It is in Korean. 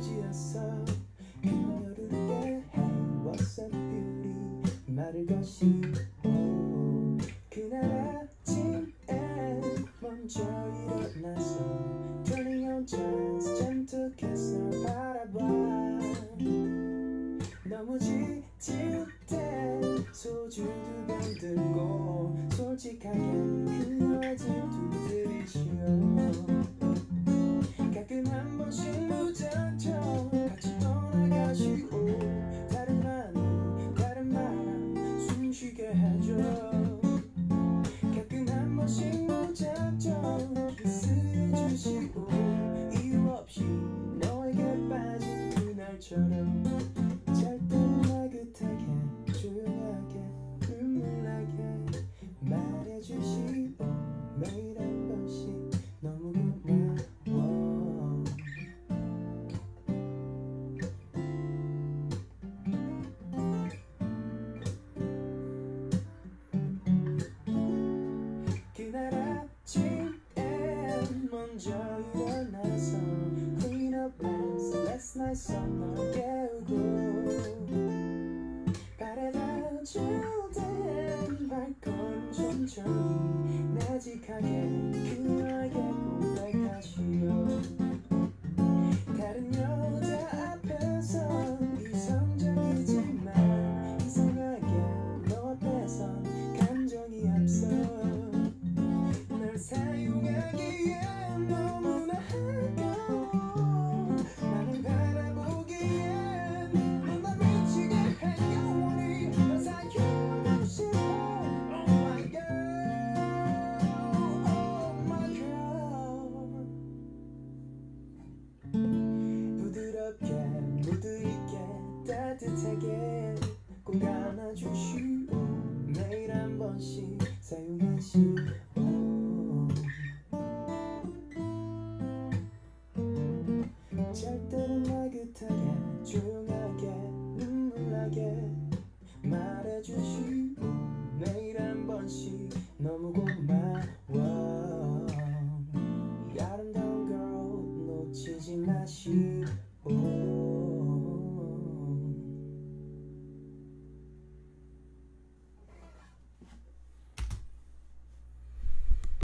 지었어. 그녀를 때 Hey what's up beauty 그날 아침에 먼저 일어나서 Turning on chance 널 바라봐. 너무 지칠 때 소주 두 병 들고 솔직하게 그날처럼 절대 나긋하게 조용하게 눈물 나게 말해주시오. 매일 한 번씩 너무 고마워. 그날 아침에 먼저 last night 널 깨우고 바래다 줄땐 발걸음 천천히 나직하게 그녀 昔